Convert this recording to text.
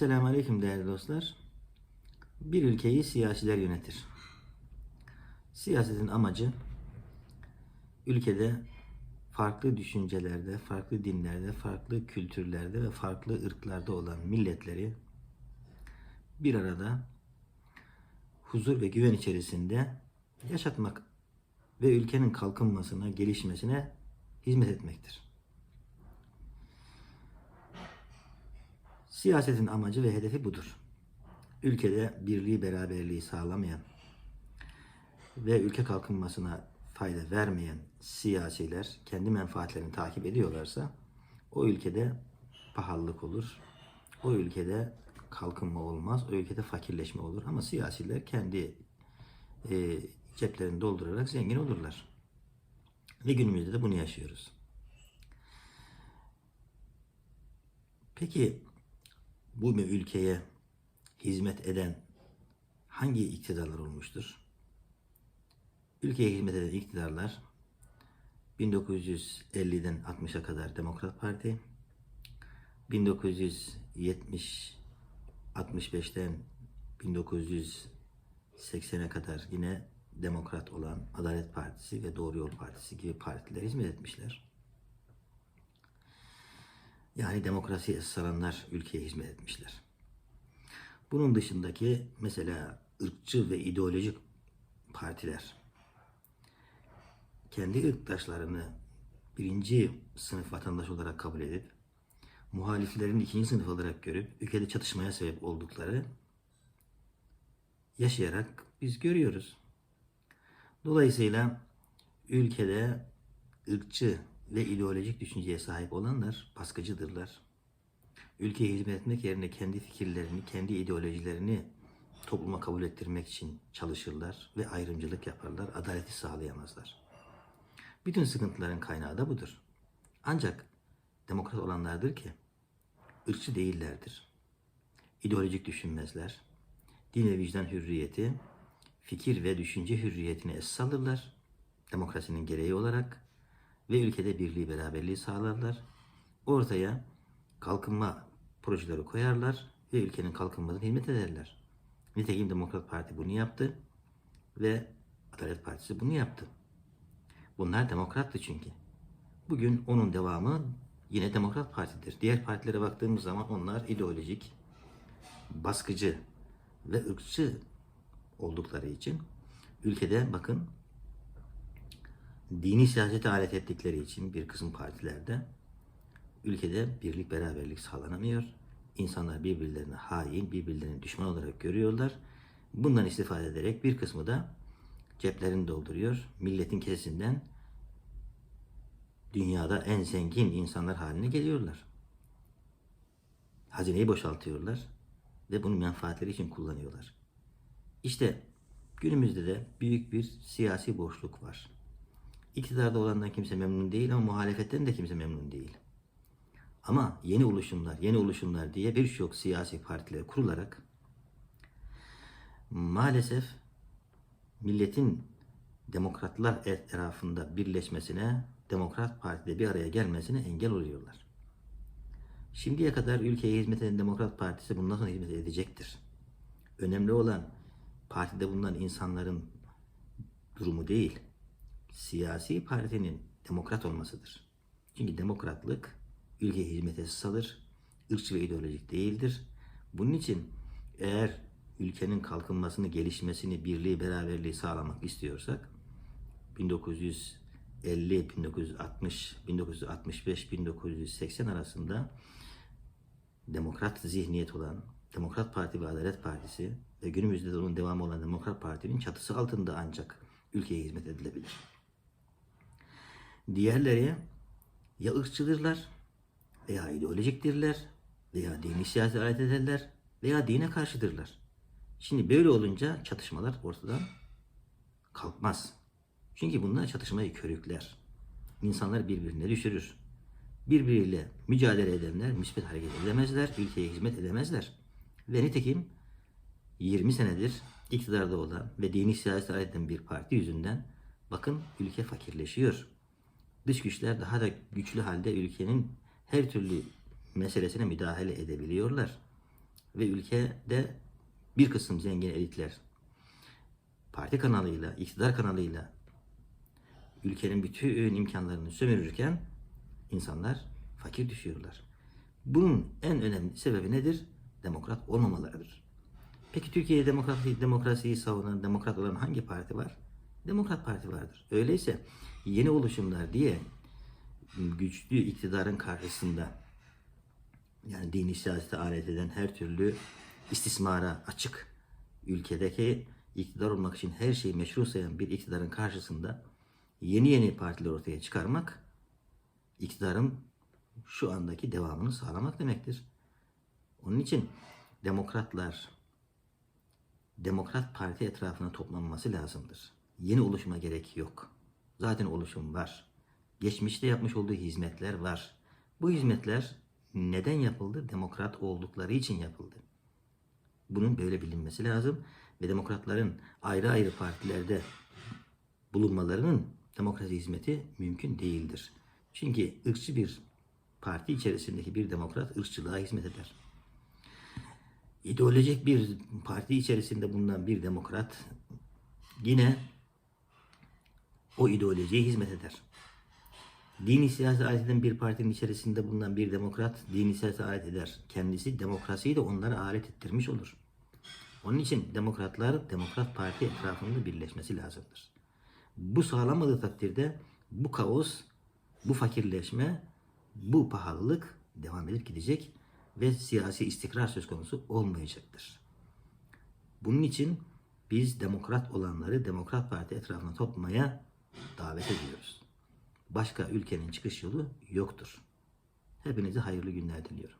Selamun Aleyküm değerli dostlar. Bir ülkeyi siyasiler yönetir. Siyasetin amacı ülkede farklı düşüncelerde, farklı dinlerde, farklı kültürlerde ve farklı ırklarda olan milletleri bir arada huzur ve güven içerisinde yaşatmak ve ülkenin kalkınmasına, gelişmesine hizmet etmektir. Siyasetin amacı ve hedefi budur. Ülkede birliği beraberliği sağlamayan ve ülke kalkınmasına fayda vermeyen siyasiler kendi menfaatlerini takip ediyorlarsa o ülkede pahalılık olur. O ülkede kalkınma olmaz. O ülkede fakirleşme olur. Ama siyasiler kendi e, ceplerini doldurarak zengin olurlar. Ve günümüzde de bunu yaşıyoruz. Peki bu ülkeye hizmet eden hangi iktidarlar olmuştur? Ülkeye hizmet eden iktidarlar 1950'den 60'a kadar Demokrat Parti, 1970 65'ten 1980'e kadar yine Demokrat olan Adalet Partisi ve Doğru Yol Partisi gibi partiler hizmet etmişler. Yani demokrasi esas alanlar ülkeye hizmet etmişler. Bunun dışındaki mesela ırkçı ve ideolojik partiler kendi ırktaşlarını birinci sınıf vatandaş olarak kabul edip muhaliflerin ikinci sınıf olarak görüp ülkede çatışmaya sebep oldukları yaşayarak biz görüyoruz. Dolayısıyla ülkede ırkçı ve ideolojik düşünceye sahip olanlar baskıcıdırlar. Ülkeye hizmet etmek yerine kendi fikirlerini, kendi ideolojilerini topluma kabul ettirmek için çalışırlar ve ayrımcılık yaparlar, adaleti sağlayamazlar. Bütün sıkıntıların kaynağı da budur. Ancak demokrat olanlardır ki ırkçı değillerdir. İdeolojik düşünmezler. Din ve vicdan hürriyeti, fikir ve düşünce hürriyetini esas alırlar. Demokrasinin gereği olarak ve ülkede birliği beraberliği sağlarlar. Ortaya kalkınma projeleri koyarlar ve ülkenin kalkınmasına hizmet ederler. Nitekim Demokrat Parti bunu yaptı ve Adalet Partisi bunu yaptı. Bunlar demokrattı çünkü. Bugün onun devamı yine Demokrat Parti'dir. Diğer partilere baktığımız zaman onlar ideolojik, baskıcı ve ırkçı oldukları için ülkede bakın dini siyasete alet ettikleri için bir kısım partilerde ülkede birlik beraberlik sağlanamıyor. İnsanlar birbirlerine hain, birbirlerine düşman olarak görüyorlar. Bundan istifade ederek bir kısmı da ceplerini dolduruyor. Milletin kesesinden dünyada en zengin insanlar haline geliyorlar. Hazineyi boşaltıyorlar ve bunu menfaatleri için kullanıyorlar. İşte günümüzde de büyük bir siyasi boşluk var. İktidarda olandan kimse memnun değil ama muhalefetten de kimse memnun değil. Ama yeni oluşumlar, yeni oluşumlar diye birçok siyasi partiler kurularak maalesef milletin demokratlar etrafında birleşmesine, Demokrat Parti'de bir araya gelmesine engel oluyorlar. Şimdiye kadar ülkeye hizmet eden Demokrat Partisi bundan sonra hizmet edecektir. Önemli olan partide bulunan insanların durumu değil, siyasi partinin demokrat olmasıdır. Çünkü demokratlık ülkeye hizmet esas alır, ırkçı ve ideolojik değildir. Bunun için eğer ülkenin kalkınmasını, gelişmesini, birliği, beraberliği sağlamak istiyorsak 1950, 1960, 1965, 1980 arasında demokrat zihniyet olan Demokrat Parti ve Adalet Partisi ve günümüzde de onun devamı olan Demokrat Parti'nin çatısı altında ancak ülkeye hizmet edilebilir. Diğerleri ya ırkçıdırlar veya ideolojiktirler veya dini siyasi alet ederler veya dine karşıdırlar. Şimdi böyle olunca çatışmalar ortadan kalkmaz. Çünkü bunlar çatışmayı körükler. İnsanlar birbirine düşürür. Birbiriyle mücadele edenler müspet hareket edemezler, ülkeye hizmet edemezler. Ve nitekim 20 senedir iktidarda olan ve dini siyasi alet eden bir parti yüzünden bakın ülke fakirleşiyor. Dış güçler daha da güçlü halde ülkenin her türlü meselesine müdahale edebiliyorlar. ve ülkede bir kısım zengin elitler parti kanalıyla, iktidar kanalıyla ülkenin bütün imkanlarını sömürürken insanlar fakir düşüyorlar. Bunun en önemli sebebi nedir? Demokrat olmamalarıdır. Peki Türkiye'de demokrasi, demokrasiyi savunan, demokrat olan hangi parti var? Demokrat Parti vardır. Öyleyse yeni oluşumlar diye güçlü iktidarın karşısında yani dini siyasete alet eden her türlü istismara açık ülkedeki iktidar olmak için her şeyi meşru sayan bir iktidarın karşısında yeni yeni partiler ortaya çıkarmak iktidarın şu andaki devamını sağlamak demektir. Onun için demokratlar Demokrat Parti etrafına toplanması lazımdır. Yeni oluşuma gerek yok. Zaten oluşum var. Geçmişte yapmış olduğu hizmetler var. Bu hizmetler neden yapıldı? Demokrat oldukları için yapıldı. Bunun böyle bilinmesi lazım ve demokratların ayrı ayrı partilerde bulunmalarının demokrasi hizmeti mümkün değildir. Çünkü ırkçı bir parti içerisindeki bir demokrat ırkçılığa hizmet eder. İdeolojik bir parti içerisinde bulunan bir demokrat yine o ideolojiye hizmet eder. Dini siyasete ait eden bir partinin içerisinde bulunan bir demokrat dini siyasete ait eder. Kendisi demokrasiyi de onlara alet ettirmiş olur. Onun için demokratlar Demokrat Parti etrafında birleşmesi lazımdır. Bu sağlanmadığı takdirde bu kaos, bu fakirleşme, bu pahalılık devam edip gidecek ve siyasi istikrar söz konusu olmayacaktır. Bunun için biz demokrat olanları Demokrat Parti etrafına toplamaya davet ediyoruz. Başka ülkenin çıkış yolu yoktur. Hepinize hayırlı günler diliyorum.